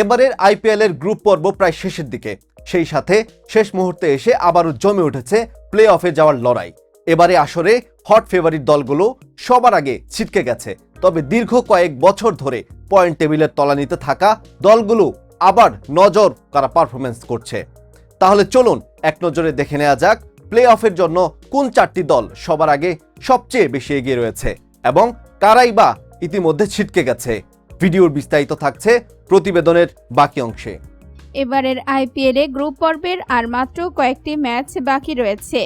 এবারের আইপিএল এর গ্রুপ পর্ব প্রায় শেষের দিকে। সেই সাথে শেষ মুহূর্তে এসে আবারও জমে উঠেছে প্লে অফে যাওয়ার লড়াই। এবারে আসরে হট ফেভারিট দলগুলো সবার আগে ছিটকে গেছে। তবে দীর্ঘ কয়েক বছর ধরে পয়েন্ট টেবিলের তলানিতে থাকা দলগুলো আবার নজর কারা পারফরমেন্স করছে। তাহলে চলুন এক নজরে দেখে নেওয়া যাক প্লে অফের জন্য কোন চারটি দল সবার আগে সবচেয়ে বেশি এগিয়ে রয়েছে এবং কারাই বা ইতিমধ্যে ছিটকে গেছে। ভিডিওর বিস্তারিত থাকছে প্রতিবেদনের বাকি অংশে। এবারের আইপিএলে গ্রুপ পর্বের আর মাত্র কয়েকটি ম্যাচ বাকি রয়েছে।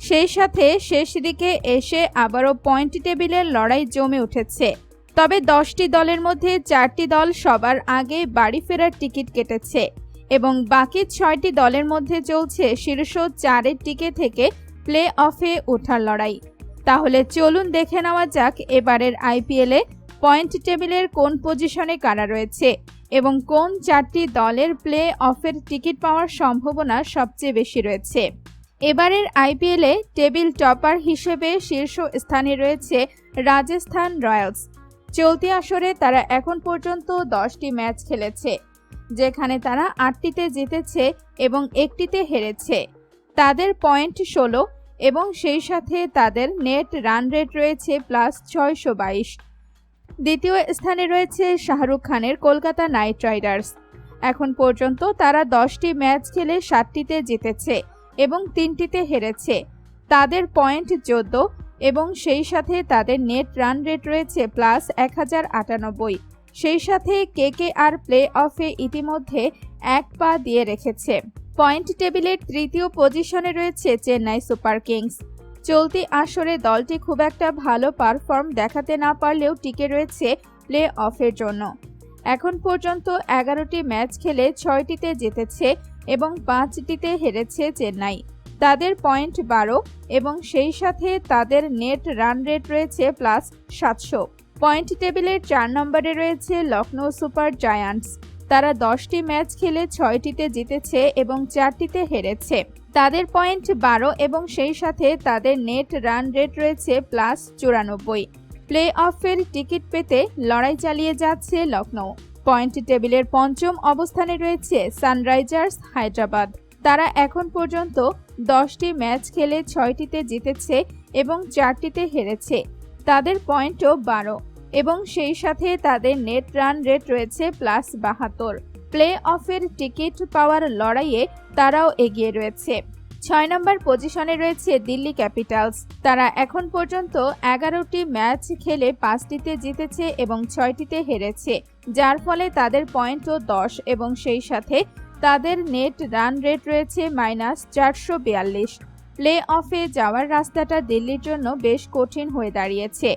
সেই সাথে শেষ দিকে এসে আবারও পয়েন্ট টেবিলের লড়াই জমে উঠেছে। তবে দশটি দলের মধ্যে চারটি দল সবার আগে বাড়ি ফেরার টিকিট কেটেছে এবং বাকি ছয়টি দলের মধ্যে চলছে শীর্ষ চারের টিকে থেকে প্লে অফে ওঠার লড়াই। তাহলে চলুন দেখে নেওয়া যাক এবারের আইপিএলে পয়েন্ট টেবিলের কোন পজিশনে কারা রয়েছে এবং কোন চারটি দলের প্লে অফের টিকিট পাওয়ার সম্ভাবনা সবচেয়ে বেশি রয়েছে? এবারের আইপিএলে টেবিল টপার হিসেবে শীর্ষ স্থানে রয়েছে রাজস্থান রয়্যালস। চলতি আসরে তারা এখন পর্যন্ত দশটি ম্যাচ খেলেছে, যেখানে তারা আটটিতে জিতেছে এবং একটিতে হেরেছে। তাদের পয়েন্ট ষোলো এবং সেই সাথে তাদের নেট রান রেট রয়েছে প্লাস ছয়শো বাইশ। দ্বিতীয় স্থানে রয়েছে শাহরুখ খানের কলকাতা নাইট রাইডার্স। এখন পর্যন্ত তারা দশটি ম্যাচ খেলে সাতটিতে জিতেছে এবং তিনটিতে হেরেছে। তাদের পয়েন্ট চোদ্দ এবং সেই সাথে তাদের নেট রান রেট রয়েছে প্লাস এক হাজার আটানব্বই। সেই সাথে কে কে আর প্লে অফে ইতিমধ্যে এক পা দিয়ে রেখেছে। পয়েন্ট টেবিলের তৃতীয় পজিশনে রয়েছে চেন্নাই সুপার কিংস। চলতি আসরে দলটি খুব একটা ভালো পারফর্ম দেখাতে না পারলেও টিকে রয়েছে প্লে অফের জন্য। এখন পর্যন্ত এগারোটি ম্যাচ খেলে ছয়টিতে জিতেছে এবং পাঁচটিতে হেরেছে চেন্নাই। তাদের পয়েন্ট বারো এবং সেই সাথে তাদের নেট রান রেট রয়েছে প্লাস সাতশো। পয়েন্ট টেবিলের চার নম্বরে রয়েছে লখনৌ সুপার জায়ান্টস। তারা দশটি ম্যাচ খেলে ছয়টিতে জিতেছে এবং চারটিতে হেরেছে। তাদের পয়েন্ট বারো এবং সেই সাথে তাদের নেট রান রেট রয়েছে প্লাস চুরানব্বই। প্লে অফের টিকিট পেতে লড়াই চালিয়ে যাচ্ছে লখনৌ পয়েন্ট টেবিলের পঞ্চম অবস্থানে রয়েছে সানরাইজার্স হায়দ্রাবাদ। তারা এখন পর্যন্ত দশটি ম্যাচ খেলে ছয়টিতে জিতেছে এবং চারটিতে হেরেছে। তাদের পয়েন্টও বারো। এবং সেই সাথে তাদের নেট রান রেট রয়েছে প্লাস বাহাত্তর। প্লে অফের টিকিট পাওয়ার লড়াইয়ে তারাও এগিয়ে রয়েছে। ছয় নম্বর পজিশনে রয়েছে দিল্লি ক্যাপিটালস। তারা এখন পর্যন্ত এগারোটি ম্যাচ খেলে পাঁচটিতে জিতেছে এবং ছয়টিতে হেরেছে, যার ফলে তাদের পয়েন্টও দশ এবং সেই সাথে তাদের নেট রান রেট রয়েছে মাইনাস চারশো বিয়াল্লিশ। প্লে অফে যাওয়ার রাস্তাটা দিল্লির জন্য বেশ কঠিন হয়ে দাঁড়িয়েছে।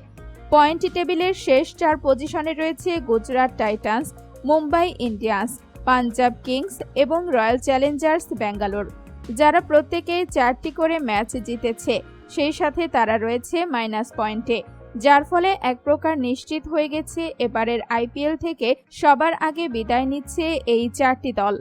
পয়েন্ট টেবিলের শেষ চার পজিশনে রয়েছে Gujarat Titans, Mumbai Indians, Punjab Kings এবং রয়্যাল চ্যালেঞ্জার্স ব্যাঙ্গালোর। যারা প্রত্যেকেই চারটি করে ম্যাচ জিতেছে, সেই সাথে তারা রয়েছে মাইনাস পয়েন্টে, যার ফলে এক প্রকার নিশ্চিত হয়ে গেছে এবারের আইপিএল থেকে সবার আগে বিদায় নিচ্ছে এই চারটি দল।